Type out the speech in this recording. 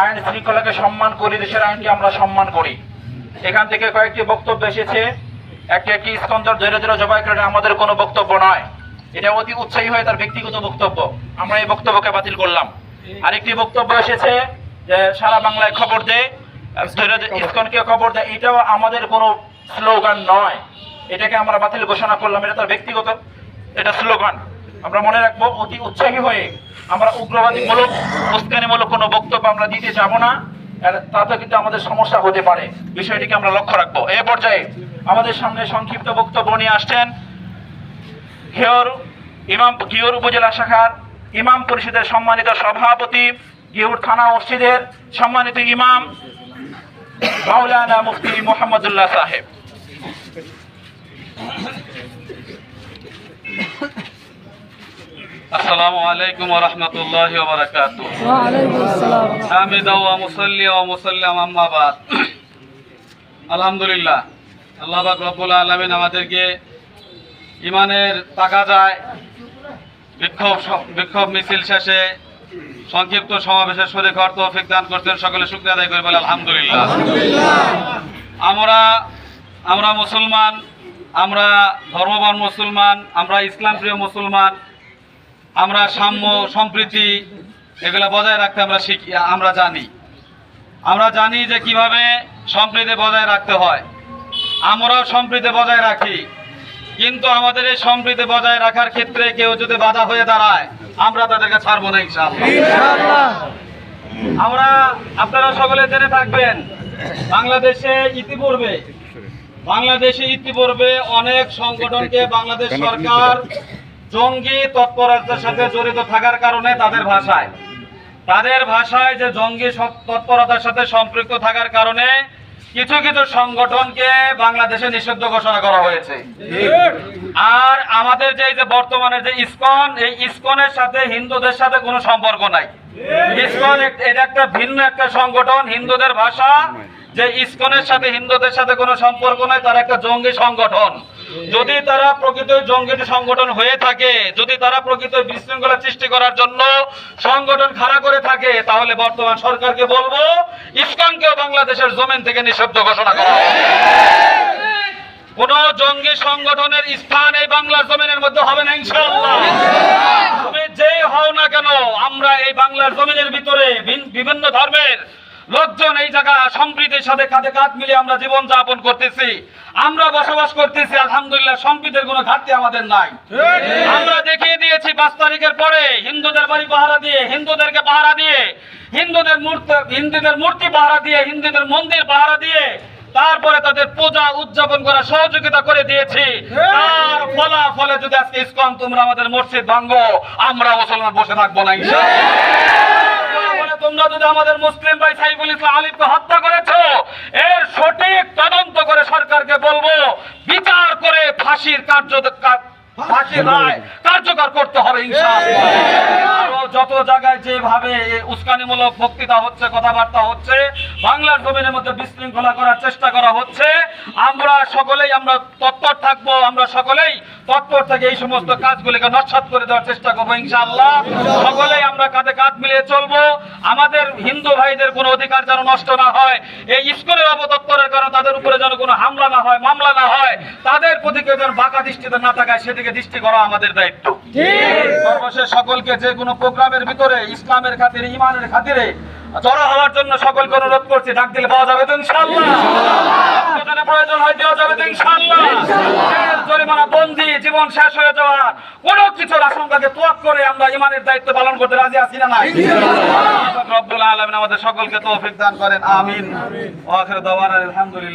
আইন শৃঙ্খলাকে সম্মান করি, দেশের আইনকে আমরা সম্মান করি। এখান থেকে কয়েকটি বক্তব্য এসেছে। একটি একটি স্কন্দর ধরে ধরে জবাই করে আমাদের কোনো বক্তব্য নয়। এটা অতি উৎসাহী হয়ে তার ব্যক্তিগত বক্তব্য। আমরা এই বক্তব্যকে বাতিল করলাম। আরেকটি বক্তব্য এসেছে যে সারা বাংলায় খবর দেয় ইসকনকে খবর দেয় এটাও আমাদের কোনো স্লোগান নয়। এটাকে আমরা বাতিল ঘোষণা করলাম। এটা তার ব্যক্তিগত, এটা স্লোগান। আমরা মনে রাখব, অতি উৎসাহী হয়ে আমরা উগ্রবাদী মূলক উস্কানিমূলক কোনো বক্তব্য আমরা দিতে যাব না। তাতে কিন্তু আমাদের সমস্যা হতে পারে। বিষয়টিকে আমরা লক্ষ্য রাখব। এ পর্যায়ে আমাদের সামনে সংক্ষিপ্ত বক্তব্য নিয়ে আসছেন ঘিওর ইমাম, ঘিওর উপজেলা শাখার ইমাম পরিষদের সম্মানিত সভাপতি, ঘিওর থানা মসজিদের সম্মানিত ইমাম মাওলানা মুফতি মোহাম্মদুল্লাহ সাহেব। আসসালামু আলাইকুম ওয়া রাহমাতুল্লাহি ওয়া বারাকাতুহু। ওয়ালাইকুম আসসালাম। হামিদা ওয়া মুসাল্লি ওয়া মুসাল্লাম আম্মা বাদ। আলহামদুলিল্লাহ আল্লাহ পাক রব্বুল আলামিন আমাদেরকে ইমানের টাকা যায় বিক্ষোভ বিক্ষোভ মিছিল শেষে সংক্ষিপ্ত সমাবেশের শরীর হওয়ার তৌফিক দান করতেন সকলে শুকরিয়া আদায় করে বলে আলহামদুলিল্লাহ। আমরা আমরা মুসলমান আমরা ধর্মবান মুসলমান আমরা ইসলাম প্রিয় মুসলমান আমরা সাম্য, সম্প্রীতি, এগুলো বজায় রাখতে আমরা শিখি, আমরা জানি। আমরা জানি যে কীভাবে সম্প্রীতি বজায় রাখতে হয়। আমরাও সম্প্রীতি বজায় রাখি। কিন্তু আমাদের এই সম্প্রীতি বজায় রাখার ক্ষেত্রে কেউ যদি বাধা হয়ে দাঁড়ায়, আমরা তাদেরকে ছাড়বো না, ইনশাআল্লাহ। আমরা, আপনারা সকলে জেনে থাকবেন, বাংলাদেশে ইতিপূর্বে বাংলাদেশে ইতিপূর্বে অনেক সংগঠনকে বাংলাদেশ সরকার জঙ্গি তৎপরতার সাথে জড়িত থাকার কারণে তাদের ভাষায়। তাদের ভাষায় যে জঙ্গি তৎপরতার সাথে সম্পৃক্ত থাকার কারণে কিছু কিছু সংগঠনকে বাংলাদেশে নিষিদ্ধ ঘোষণা করা হয়েছে। আর আমাদের যে যে বর্তমানে যে ইসকন, এই ইসকনের সাথে হিন্দুদের সাথে কোনো সম্পর্ক নাই। ইসকন এটা একটা ভিন্ন একটা সংগঠন, হিন্দুদের ভাষা। যে ইসকনের সাথে হিন্দুদের সাথে কোনো সম্পর্ক নাই, তারা একটা জঙ্গি সংগঠন। যদি তারা প্রকৃত জঙ্গি সংগঠন হয়ে থাকে, যদি তারা প্রকৃত বিশৃঙ্খলা সৃষ্টি করার জন্য সংগঠন খাড়া করে থাকে, তাহলে বর্তমান সরকারকে বলব, ইসকনকেও বাংলাদেশের জমিন থেকে নিষিদ্ধ ঘোষণা করা। কোন জঙ্গি সংগঠনের স্থান এই বাংলার জমিনের মধ্যে হবে না, ইনশাআল্লাহ। তুমি যেই হও না কেন, আমরা এই বাংলার জমিনের ভিতরে বিভিন্ন ধর্মের লোকজন এই জায়গা সম্প্রীতির সাথে কাঁধে কাঁধ মিলিয়ে আমরা জীবন যাপন করতেছি। আমরা বসবাস করতেছি আলহামদুলিল্লাহ সম্প্রীতির কোনো ঘাটতি আমাদের নাই। আমরা দেখিয়ে দিয়েছি পাঁচ তারিখের পরে হিন্দুদের বাড়ি পাহারা দিয়ে হিন্দুদেরকে পাহারা দিয়ে হিন্দুদের মূর্তি হিন্দুদের মূর্তি পাহারা দিয়ে হিন্দুদের মন্দির পাহারা দিয়ে তারপরে তাদের পূজা উদযাপন করা সহযোগিতা করে দিয়েছি। তার ফলাফলে যদি আজকে ইসকন তোমরা আমাদের মসজিদ ভাঙ্গো আমরা মুসলমান বসে থাকব না ইনশাআল্লাহ। তোমরা যদি আমাদের মুসলিম ভাই সাইফুল ইসলাম আলিফকে হত্যা করেছ এর সঠিক তদন্ত করে সরকারকে বলব বিচার করে ফাঁসির কার্য রায় কার্যকর করতে হবে যত জায়গায় যেভাবে উস্কানিমূলক বক্তৃতা হচ্ছে কথাবার্তা হচ্ছে বাংলার জমিনের মধ্যে বিশৃঙ্খলা করার চেষ্টা করা হচ্ছে আমরা সকলেই আমরা তৎপর থাকব, আমরা সকলেই তৎপর থেকে এই সমস্ত কাজগুলিকে নস্বাত করে দেওয়ার চেষ্টা করব, ইনশাআল্লাহ। সকলেই আমরা কাঁধে কাঁধ মিলিয়ে চলবো। আমাদের হিন্দু ভাইদের কোনো অধিকার যেন নষ্ট না হয়, এই ইস্কনের অবদপ্তরের কারণে তাদের উপরে যেন কোনো হামলা না হয়, মামলা না হয়, তাদের প্রতি কেউ যেন বাঁকা দৃষ্টিতে না থাকায় সেদিকে দৃষ্টি করা আমাদের দায়িত্ব। সর্বশেষ সকলকে যে কোনো প্রোগ্রামের ভিতরে, ইসলামের খাতিরে ইমানের খাতিরে জড়ো হওয়ার জন্য সকলকে অনুরোধ করছি, ডাক দিলে পাওয়া যাবে তো, ইনশাআল্লাহ। তো জরিমানা বন্দি, জীবন শেষ হয়ে যাওয়া। কোনো কিছুর তোয়াক করে আমরা ইমানের দায়িত্ব পালন করতে রাজি আছি না আমাদের সকলকে তৌফিক দান করেন, আমিন। আলহামদুলিল্লাহ।